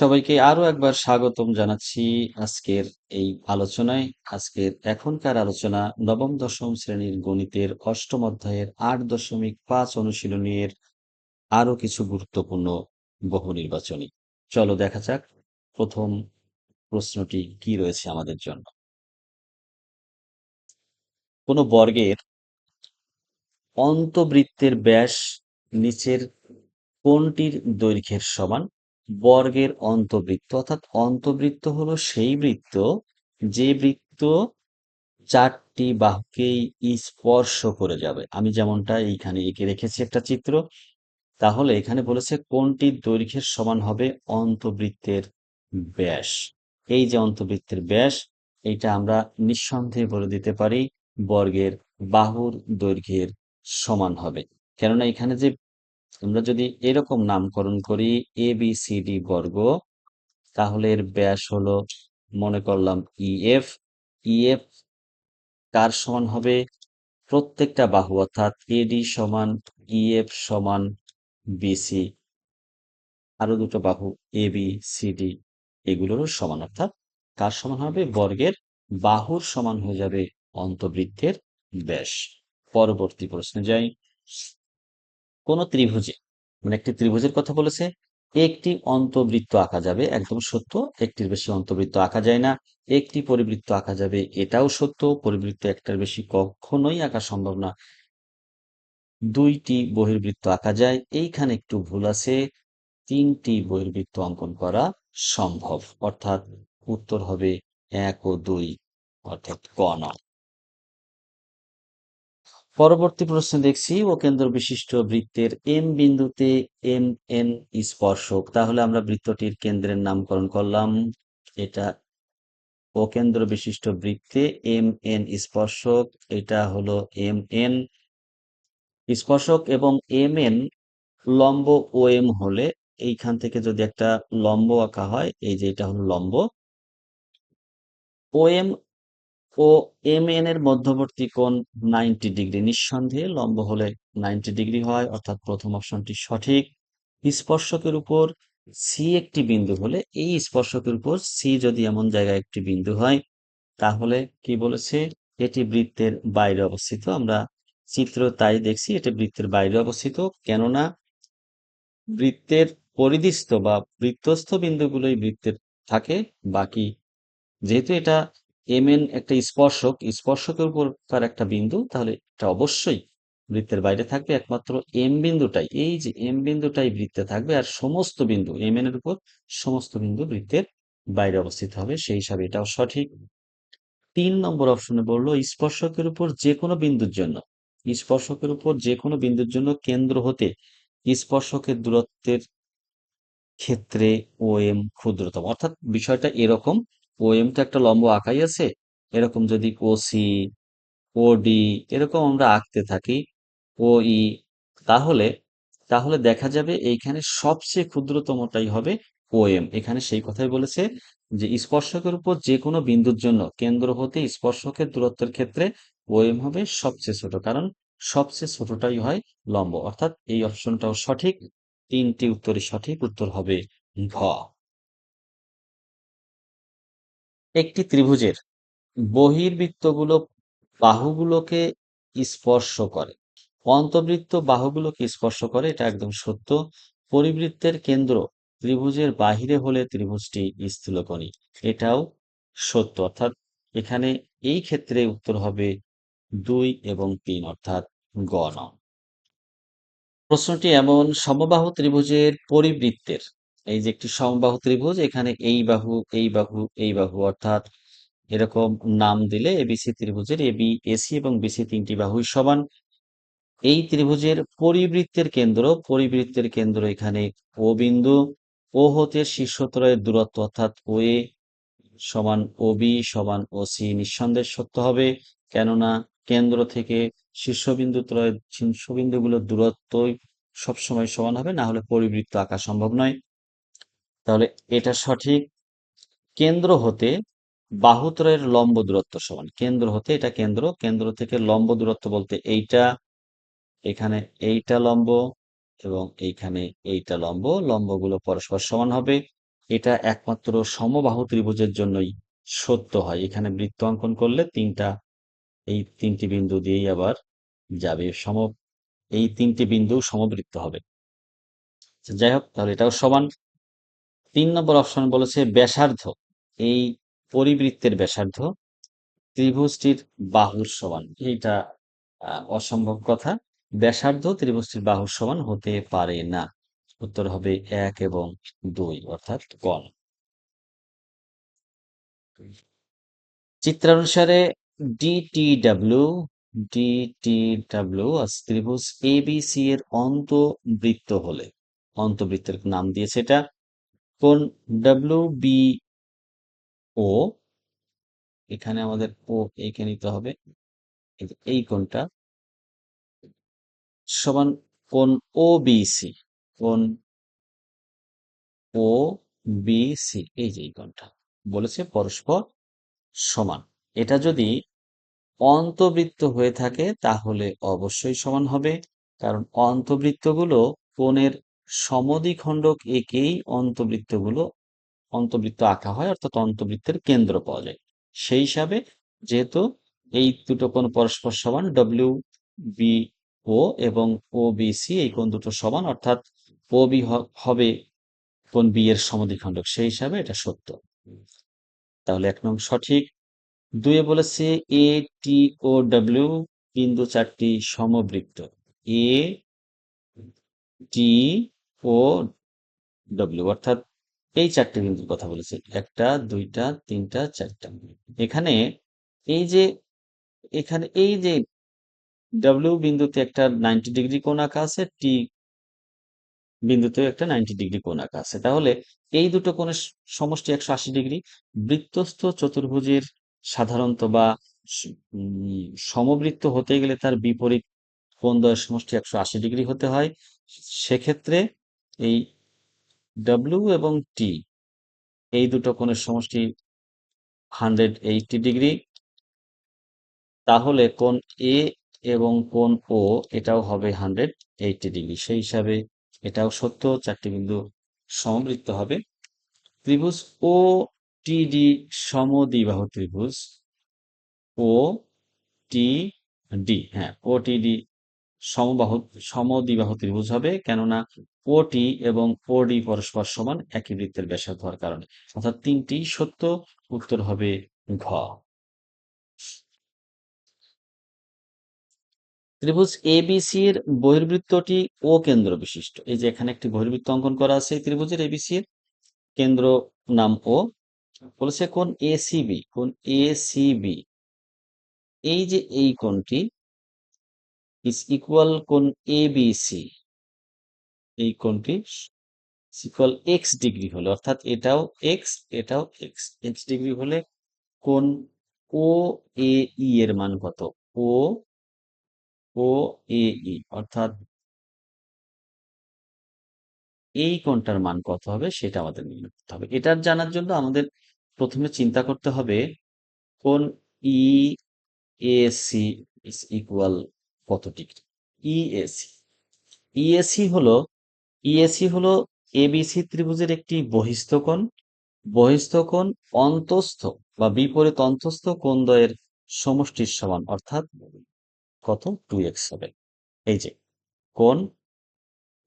সবাইকে আরও একবার স্বাগতম জানাচ্ছি আজকের এই আলোচনায়। আজকের এখনকার আলোচনা নবম, দশম শ্রেণির গণিতের অষ্টম অধ্যায়ের আট দশমিক পাঁচ অনুশীলনীর আরও কিছু গুরুত্বপূর্ণ বহু নির্বাচনী। চলো দেখা যাক প্রথম প্রশ্নটি কি রয়েছে আমাদের জন্য। কোনো বর্গের অন্তবৃত্তের ব্যাস নিচের কোনটির দৈর্ঘ্যের সমান? বর্গের অন্তবৃত্ত, অর্থাৎ অন্তবৃত্ত হলো সেই বৃত্ত, যে বৃত্ত চারটি বাহুকেই স্পর্শ করে যাবে। আমি যেমনটা এইখানে এঁকে রেখেছি একটা চিত্র, তাহলে এখানে বলেছে কোনটির দৈর্ঘ্যের সমান হবে অন্তবৃত্তের ব্যাস। এই যে অন্তবৃত্তের ব্যাস, এটা আমরা নিঃসন্দেহে বলে দিতে পারি বর্গের বাহুর দৈর্ঘ্যের সমান হবে। কেননা এখানে যে আমরা যদি এরকম নামকরণ করি এ বি সি ডি বর্গ, তাহলে এর ব্যাস হলো, মনে করলাম ইএফ ইএফ কার সমান হবে? প্রত্যেকটা বাহু, অর্থাৎ এডি সমান ইএফ সমান বিসি আরও দুটো বাহু এ বি সি ডি এগুলোরও সমান, অর্থাৎ কার সমান হবে? বর্গের। বাহুর সমান হয়ে যাবে অন্তবৃত্তের ব্যাস। পরবর্তী প্রশ্নে যাই। কোন ত্রিভুজে মানে একটি ত্রিভুজের কথা বলেছে, একটি অন্তবৃত্ত আঁকা যাবে, একদম সত্য, একটির বেশি অন্তবৃত্ত আঁকা যায় না, একটি পরিবৃত্ত আঁকা যাবে, এটাও সত্য, পরিবৃত্ত একটার বেশি কখনোই আঁকা সম্ভব না। দুইটি বহির্বৃত্ত আঁকা যায়, এইখানে একটু ভুল আছে, তিনটি বহির্বৃত্ত অঙ্কন করা সম্ভব, অর্থাৎ উত্তর হবে এক ও দুই, অর্থাৎ ক নয় পরবর্তী প্রশ্নে দেখছি, ও কেন্দ্র বিশিষ্ট বৃত্তের এম বিন্দুতে এম এন স্পর্শক। তাহলে আমরা বৃত্তটির কেন্দ্রের নামকরণ করলাম। এটা ও কেন্দ্র বিশিষ্ট বৃত্তে এম এন স্পর্শক, এটা হলো এম এন স্পর্শক এবং এম এন লম্ব ও এম হলে এইখান থেকে যদি একটা লম্ব আঁকা হয়, এই যে এটা হলো লম্ব O M O M N এর মধ্যবর্তী কোণ নাইনটি ডিগ্রি নিঃসন্দেহে লম্ব হলে নাইনটি ডিগ্রি হয়, অর্থাৎ প্রথম অপশনটি সঠিক। স্পর্শকের উপর সি একটি বিন্দু হলে এই স্পর্শকের উপর সি যদি এমন জায়গায় একটি বিন্দু হয়, তাহলে কি বলেছে? এটি বৃত্তের বাইরে অবস্থিত। আমরা চিত্র তাই দেখছি, এটি বৃত্তের বাইরে অবস্থিত। কেননা বৃত্তের পরিধিস্থ বা বৃত্তস্থ বিন্দুগুলোই বৃত্তের থাকে। বাকি যেহেতু এটা এম এন একটা স্পর্শক স্পর্শকের উপর তার একটা বিন্দু, তাহলে এটা অবশ্যই বৃত্তের বাইরে থাকবে, একমাত্র এম বিন্দুটাই, এই যে এম বিন্দুটাই বৃত্তে থাকবে, আর সমস্ত বিন্দু এম এন এর উপর সমস্ত বিন্দু বৃত্তের বাইরে অবস্থিত হবে, সেই হিসাবে এটাও সঠিক। তিন নম্বর অপশনে বলল, স্পর্শকের উপর যে কোনো বিন্দুর জন্য, স্পর্শকের উপর যে কোনো বিন্দুর জন্য কেন্দ্র হতে স্পর্শকের দূরত্বের ক্ষেত্রে ও এম ক্ষুদ্রতম, অর্থাৎ বিষয়টা এরকম ও এম তো একটা লম্ব আঁকাই আছে। এরকম যদি ও সি ও ডি এরকম আমরা আঁকতে থাকি ও ই তাহলে তাহলে দেখা যাবে এইখানে সবচেয়ে ক্ষুদ্রতমটাই হবে ও এম এখানে সেই কথাই বলেছে যে স্পর্শকের উপর যে কোনো বিন্দুর জন্য, কেন্দ্র হতে স্পর্শকের দূরত্বের ক্ষেত্রে ও এম হবে সবচেয়ে ছোট, কারণ সবচেয়ে ছোটটাই হয় লম্ব। অর্থাৎ এই অপশনটাও সঠিক, তিনটি উত্তরই সঠিক, উত্তর হবে ঘ। একটি ত্রিভুজের বহির্বৃত্তগুলো বাহুগুলোকে স্পর্শ করে। অন্তবৃত্ত বাহুগুলোকে স্পর্শ করে, এটা একদম সত্য। পরিবৃত্তের কেন্দ্র ত্রিভুজের বাহিরে হলে ত্রিভুজটি স্থূলকণী। এটাও সত্য। অর্থাৎ এখানে এই ক্ষেত্রে উত্তর হবে দুই এবং তিন, অর্থাৎ গণ প্রশ্নটি এমন, সমবাহু ত্রিভুজের পরিবৃত্তের এই যে একটি সমবাহু ত্রিভুজ, এখানে এই বাহু এই বাহু এই বাহু, অর্থাৎ এরকম নাম দিলে এবিসি ত্রিভুজের এ এবি এসি এবং বিসি তিনটি বাহুই সমান। এই ত্রিভুজের পরিবৃত্তের কেন্দ্র পরিবৃত্তের কেন্দ্র এখানে ও বিন্দু ও হতে শীর্ষত্রয়ের দূরত্ব অর্থাৎ ও এ সমান ও বি সমান ও সি নিঃসন্দেহ সত্য হবে, কেননা কেন্দ্র থেকে শীর্ষবিন্দু ত্রয় শীর্ষবিন্দুগুলোর দূরত্বই সবসময় সমান হবে, না হলে পরিবৃত্ত আঁকা সম্ভব নয়। তাহলে এটা সঠিক। কেন্দ্র হতে বাহুত্রয়ের লম্ব দূরত্ব সমান। কেন্দ্র হতে এটা কেন্দ্র কেন্দ্র থেকে লম্ব দূরত্ব বলতে এইটা এখানে এইটা লম্ব এবং এইখানে এইটা লম্ব। লম্বগুলো পরস্পর সমান হবে। এটা একমাত্র সমবাহু ত্রিভুজের জন্যই সত্য হয়। এখানে বৃত্ত অঙ্কন করলে তিনটা এই তিনটি বিন্দু দিয়েই আবার যাবে সম এই তিনটি বিন্দু সমবৃত্ত হবে। আচ্ছা, যাই হোক তাহলে এটাও সমান। তিন নম্বর অপশন বলেছে ব্যাসার্ধ। এই পরিবৃত্তের ব্যাসার্ধ ত্রিভুজটির বাহুর সমান। আহ, অসম্ভব কথা। ব্যাসার্ধ ত্রিভুজটির বাহুর সমান হতে পারে না। উত্তর হবে এক এবং দুই অর্থাৎ কন চিত্রানুসারে ডিটিডাব্লিউ ডিটিডাব্লিউ ত্রিভুজ এবিসি এর অন্তবৃত্ত হলে। অন্তবৃত্তের নাম দিয়েছে এটা। কোন ডাব্লিউ বি ও এখানে আমাদের ও এঁকে নিতে হবে। এই কোনটা সমান কোন ও বিসি কোন ও বিসি এই যে এই কোণটা। বলেছে পরস্পর সমান। এটা যদি অন্তবৃত্ত হয়ে থাকে, তাহলে অবশ্যই সমান হবে। কারণ অন্তবৃত্তগুলো কোণের সমদ্বিখণ্ডক একেই অন্তবৃত্তগুলো, অন্তবৃত্ত আঁকা হয়, অর্থাৎ অন্তবৃত্তের কেন্দ্র পাওয়া যায়। সেই হিসাবে যেহেতু এই দুটো কোণ পরস্পর সমান ডব্লিউ বি ও এবং ও বি সি এই কোণ দুটো সমান, অর্থাৎ ও বি হবে কোণ বি এর সমদ্বিখণ্ডক, সেই হিসাবে এটা সত্য। তাহলে এক নং সঠিক। দুয়ে বলেছে এ টি ও ডব্লিউ বিন্দু চারটি সমবৃত্ত। এ টি ও ডব্লিউ অর্থাৎ এই চারটি বিন্দুর কথা বলেছে। একটা, দুইটা, তিনটা, চারটা। এখানে এই যে, এখানে এই যে ডব্লিউ বিন্দুতে একটা নাইনটি ডিগ্রি কোণ আঁকা আছে টি বিন্দুতেও একটা নাইনটি ডিগ্রি কোণ আঁকা আছে। তাহলে এই দুটো কোণের সমষ্টি একশো আশি ডিগ্রি বৃত্তস্থ চতুর্ভুজের সাধারণত বা সমবৃত্ত হতে গেলে তার বিপরীত কোণ দ্বয়ের সমষ্টি একশো আশি ডিগ্রি হতে হয়। সেক্ষেত্রে এই ডব্লিউ এবং টি এই দুটো কোণের সমষ্টি হান্ড্রেড এইটি ডিগ্রি তাহলে কোণ এ এবং কোণ ও এটাও হবে হান্ড্রেড এইটি ডিগ্রি সেই হিসাবে এটাও সত্য, চারটি বিন্দু সমবৃত্ত হবে। ত্রিভুজ ও টি টিডি সমদ্বিবাহু ত্রিভুজ ও টি ডি হ্যাঁ ও টিডি সমবাহু, সমদ্বিবাহু ত্রিভুজ হবে। কেননা ওটি এবং ওডি পরস্পর সমান একই বৃত্তের ব্যাসার্ধ হওয়ার কারণে। অর্থাৎ তিনটি সত্য, উত্তর হবে ঘ। ত্রিভুজ এবিসি এর বহির্বৃত্তটি ও কেন্দ্র বিশিষ্ট। এই যে এখানে একটি বহির্বৃত্ত অঙ্কন করা আছে, এই ত্রিভুজের এবিসি এর কেন্দ্র নাম ও বলেছে কোন এসিবি কোন এসিবি এই যে এই কোণটি ইজ ইকুয়াল কোন এবিসি এই কোণটি ইকুয়াল এক্স ডিগ্রি হলে, অর্থাৎ এটাও এক্স এটাও এক্স এক্স ডিগ্রি হলে কোন ও এ ই এর মান কত? ও ও এ ই অর্থাৎ এই কোণটার মান কত হবে সেটা আমাদের নির্ণয় করতে হবে। এটার জানার জন্য আমাদের প্রথমে চিন্তা করতে হবে কোন E A C is equal কত ডিগ্রি ইএসি ইএসি হলো ইএসি হলো এবিসি ত্রিভুজের একটি বহিস্থ কোণ। বহিস্থ কোণ অন্তস্থ বা বিপরীত অন্তস্থ কোণদ্বয়ের সমষ্টির সমান, অর্থাৎ কত? টু এক্স হবে। এই যে, কোণ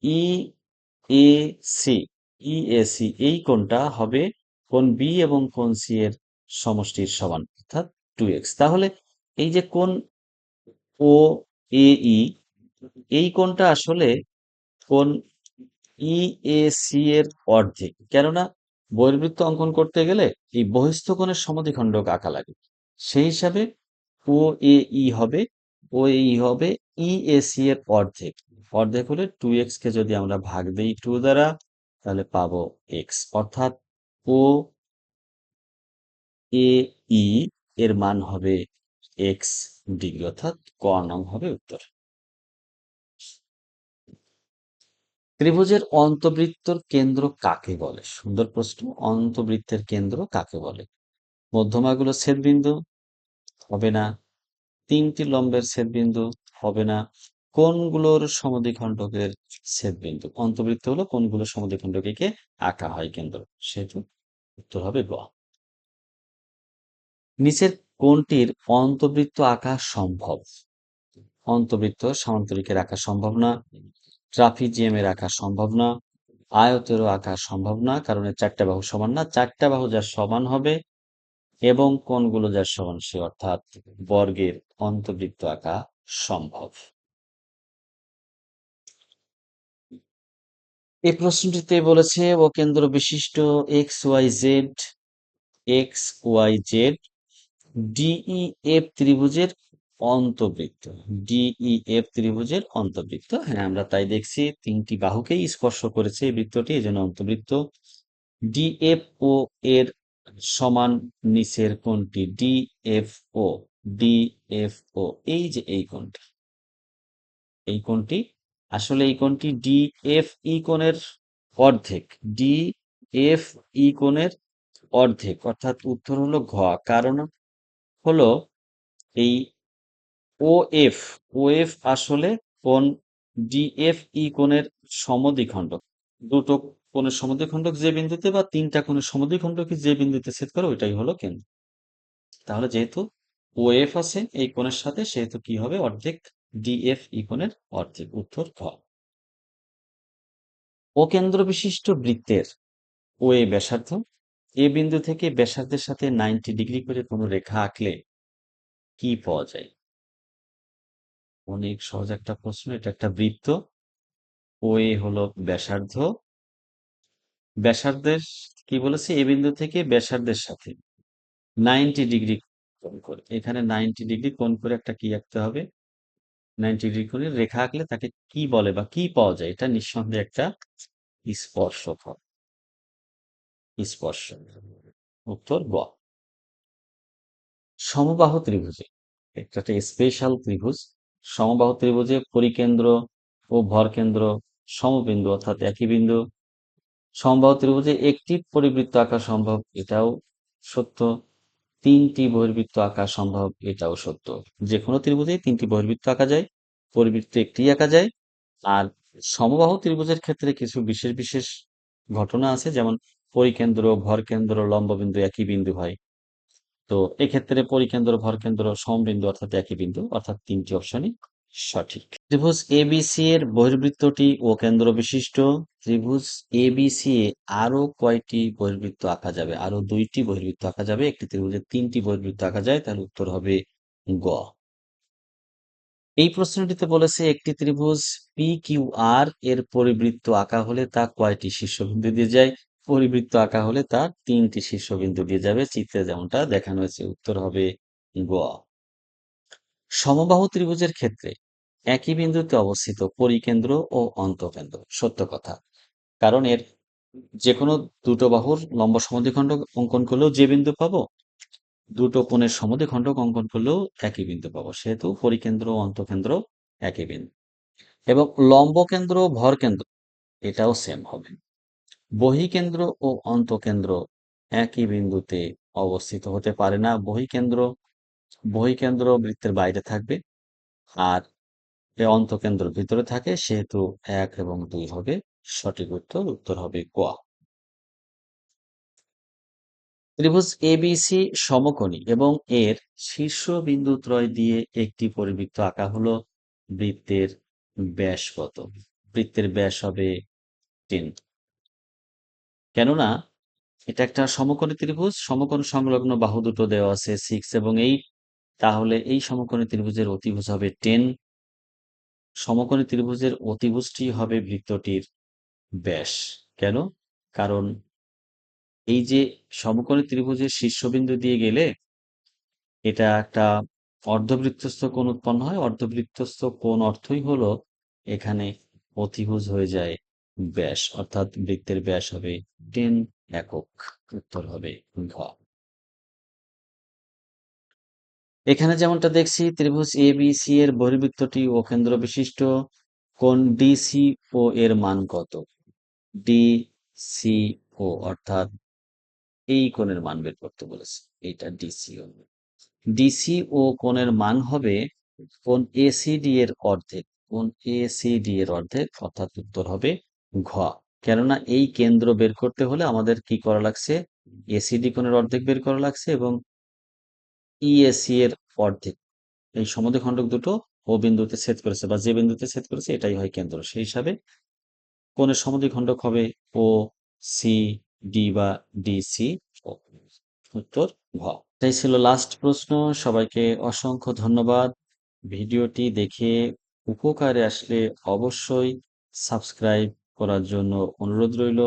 ই এ সি ইএসি এই কোণটা হবে কোণ বি এবং কোণ সি এর সমষ্টির সমান, অর্থাৎ টু এক্স। তাহলে এই যে কোণ ও এ ই এই কোণটা আসলে কোণ ই এ সি এর অর্ধেক। কেননা, বহির্বৃত্ত অঙ্কন করতে গেলে এই বহিস্থ কোণের সমদ্বিখণ্ডক আঁকা লাগে। সেই হিসাবে ও এ ই হবে ও এ ই হবে ই এ সি এর অর্ধেক। অর্ধেক হলে টু এক্স কে যদি আমরা ভাগ দেই টু দ্বারা, তাহলে পাবো এক্স অর্থাৎ ও এ ই এর মান হবে এক্স ডিগ্রি, অর্থাৎ ক নং হবে উত্তর। ত্রিভুজের অন্তবৃত্তর কেন্দ্র কাকে বলে? সুন্দর প্রশ্ন। অন্তবৃত্তের কেন্দ্র কাকে বলে? মধ্যমাগুলো ছেদবিন্দু হবে না। তিনটি লম্বের ছেদবিন্দু হবে না। কোনগুলোর সমদ্বিখণ্ডকের ছেদবিন্দু? অন্তবৃত্ত হলো কোনগুলো সমদ্বিখণ্ডকে আঁকা হয় কেন্দ্র? সেহেতু উত্তর হবে গ। নিচের কোনটির অন্তবৃত্ত আঁকা সম্ভব? অন্তবৃত্ত সামান্তরিকের আঁকা সম্ভব না। ট্রাফিজিয়ামের আঁকা সম্ভব না আয়তেরও আঁকা সম্ভব না, কারণ এর চারটা বাহু সমান না। চারটা বাহু যার সমান হবে এবং কোনগুলো যার সমান সে অর্থাৎ বর্গের অন্তবৃত্ত আঁকা সম্ভব। এই প্রশ্নটিতে বলেছে, ও কেন্দ্র বিশিষ্ট X Y Z, X Y Z DE F ত্রিভুজের অন্তবৃত্ত ডিই এফ ত্রিভুজের অন্তবৃত্ত। হ্যাঁ আমরা তাই দেখছি তিনটি বাহুকেই স্পর্শ করেছে এই বৃত্তটি, এই জন্য অন্তবৃত্ত। ডিএফ ও এর সমান নিচের কোনটি ডিএফ ও ডিএফ ও এই যে এই কোণটি। এই কোণটি, আসলে এই কোণটি ডিএফ ই কোণের অর্ধেক ডিএফ ই কোণের অর্ধেক, অর্থাৎ উত্তর হলো ঘ। কারণ হলো এই ও এফ ও এফ আসলে কোন ডিএফ ই কোণের সমদ্বিখণ্ডক। দুটো কোণের সমদ্বিখণ্ডক যে বিন্দুতে বা তিনটা কোণের সমদ্বিখণ্ডকে যে বিন্দুতে ছেদ করে ওইটাই হলো কেন্দ্র। তাহলে যেহেতু ও এফ আছে, এই কোণের সাথে সেহেতু কি হবে? অর্ধেক ডিএফ ই কোণের অর্ধেক উত্তর ঘ ও কেন্দ্র বিশিষ্ট বৃত্তের ও এ ব্যাসার্ধ, এ বিন্দু থেকে ব্যাসার্ধের সাথে নাইনটি ডিগ্রি করে কোনো রেখা আঁকলে কি পাওয়া যায়? অনেক সহজ একটা প্রশ্ন, এটা একটা বৃত্ত। ও এ হলো ব্যাসার্ধ। ব্যাসার্ধের কি বলেছে? এ বিন্দু থেকে ব্যাসার্ধের সাথে। নাইনটি ডিগ্রি কোণ করে। এখানে নাইনটি ডিগ্রি কোণ করে একটা কি আঁকতে হবে? নাইনটি ডিগ্রি করে রেখা আঁকলে তাকে কি বলে বা কি পাওয়া যায়? এটা নিঃসন্দেহে একটা স্পর্শফল স্পর্শ উত্তর গ। সমবাহ ত্রিভুজে। একটা স্পেশাল ত্রিভুজ। সমবাহু ত্রিভুজে পরিকেন্দ্র ও ভরকেন্দ্র সমবিন্দু, অর্থাৎ একই বিন্দু। সমবাহু ত্রিভুজে একটি পরিবৃত্ত আঁকা সম্ভব, এটাও সত্য। তিনটি বহির্বৃত্ত আঁকা সম্ভব, এটাও সত্য। যে কোনো ত্রিভুজে তিনটি বহির্বৃত্ত আঁকা যায়, পরিবৃত্ত একটি আঁকা যায়। আর সমবাহু ত্রিভুজের ক্ষেত্রে কিছু বিশেষ বিশেষ ঘটনা আছে, যেমন পরিকেন্দ্র, ভরকেন্দ্র, লম্ববিন্দু একই বিন্দু হয়। তো এক্ষেত্রে পরিকেন্দ্র, ভরকেন্দ্র, সমবিন্দু অর্থাৎ একই বিন্দু, অর্থাৎ তিনটি অপশনই সঠিক। ত্রিভুজ এবিসি এর বহির্বৃত্তটি ও কেন্দ্র বিশিষ্ট। ত্রিভুজ এবিসি এ আরও কয়টি বহির্বৃত্ত আঁকা যাবে? আরও দুইটি বহির্বৃত্ত আঁকা যাবে। একটি ত্রিভুজে তিনটি বহির্বৃত্ত আঁকা যায় তার উত্তর হবে গ। এই প্রশ্নটিতে বলেছে একটি ত্রিভুজ পি কিউ আর এর পরিবৃত্ত আঁকা হলে তা কয়টি? শীর্ষবিন্দু দিয়ে যায়। পরিবৃত্ত আঁকা হলে তার তিনটি শীর্ষবিন্দু দিয়ে যাবে। চিত্রে যেমনটা দেখানো হয়েছে, উত্তর হবে গ। সমবাহু ত্রিভুজের ক্ষেত্রে একই বিন্দুতে অবস্থিত পরিকেন্দ্র ও অন্তকেন্দ্র। সত্য কথা। কারণ এর যে কোনো দুটো বাহুর লম্ব সমদ্বিখণ্ডক অঙ্কন করলেও যে বিন্দু পাবো, দুটো কোণের সমদ্বিখণ্ডক অঙ্কন করলেও একই বিন্দু পাবো। সেহেতু পরিকেন্দ্র ও অন্তকেন্দ্র একই বিন্দু। এবং লম্ব কেন্দ্র ভর কেন্দ্র, এটাও সেম হবে। বহিকেন্দ্র ও অন্তকেন্দ্র একই বিন্দুতে অবস্থিত হতে পারে না। বহিকেন্দ্র বহিকেন্দ্র বৃত্তের বাইরে থাকবে আর এ অন্তকেন্দ্র ভিতরে থাকে সেহেতু এক এবং দুই হবে। সঠিক উত্তর উত্তর হবে ক। ত্রিভুজ এবিসি সমকোণী এবং এর শীর্ষ বিন্দু ত্রয় দিয়ে একটি পরিবৃত্ত আঁকা হলো বৃত্তের ব্যাস কত বৃত্তের ব্যাস হবে টেন কেননা এটা একটা সমকোণী ত্রিভুজ, সমকোণ সংলগ্ন বাহু দুটো দেওয়া আছে সিক্স এবং এইট তাহলে এই সমকোণী ত্রিভুজের অতিভুজ হবে টেন সমকোণী ত্রিভুজের অতিভুজটি হবে বৃত্তটির ব্যাস। কেন? কারণ এই যে সমকোণী ত্রিভুজের শীর্ষবিন্দু দিয়ে গেলে এটা একটা অর্ধবৃত্তস্থ কোণ উৎপন্ন হয়। অর্ধবৃত্তস্থ কোণ অর্থই হলো এখানে অতিভুজ হয়ে যায়। ব্যাস, অর্থাৎ বৃত্তের ব্যাস হবে টেন একক, উত্তর হবে ঘ। এখানে যেমনটা দেখছি, ত্রিভুজ এ বি সি এর বহির্বৃত্তটি ও কেন্দ্র বিশিষ্ট। কোন ডিসি ও এর মান কত? ডি সি ও অর্থাৎ এই কোণের মান বের করতে বলেছে। এইটা ডিসি ও ডিসি ও কোণের মান হবে কোন এসিডি এর অর্ধেক। কোন এ সি ডি এর অর্ধেক, অর্থাৎ উত্তর হবে ঘ। কেননা এই কেন্দ্র বের করতে হলে আমাদের কি করা লাগছে? এসিডি কোণের অর্ধেক বের করা লাগছে এবং ইএসি এর অর্ধেক। এই সমদ্বিখণ্ডক দুটো ও বিন্দুতে ছেদ করেছে বা যে বিন্দুতে ছেদ করেছে এটাই হয় কেন্দ্র। সেই হিসাবে কোণের সমদ্বিখণ্ডক হবে ও সি ডি বা ডিসি উত্তর ঘ। এটাই ছিল লাস্ট প্রশ্ন। সবাইকে অসংখ্য ধন্যবাদ। ভিডিওটি দেখে উপকারে আসলে অবশ্যই সাবস্ক্রাইব করার জন্য অনুরোধ রইল।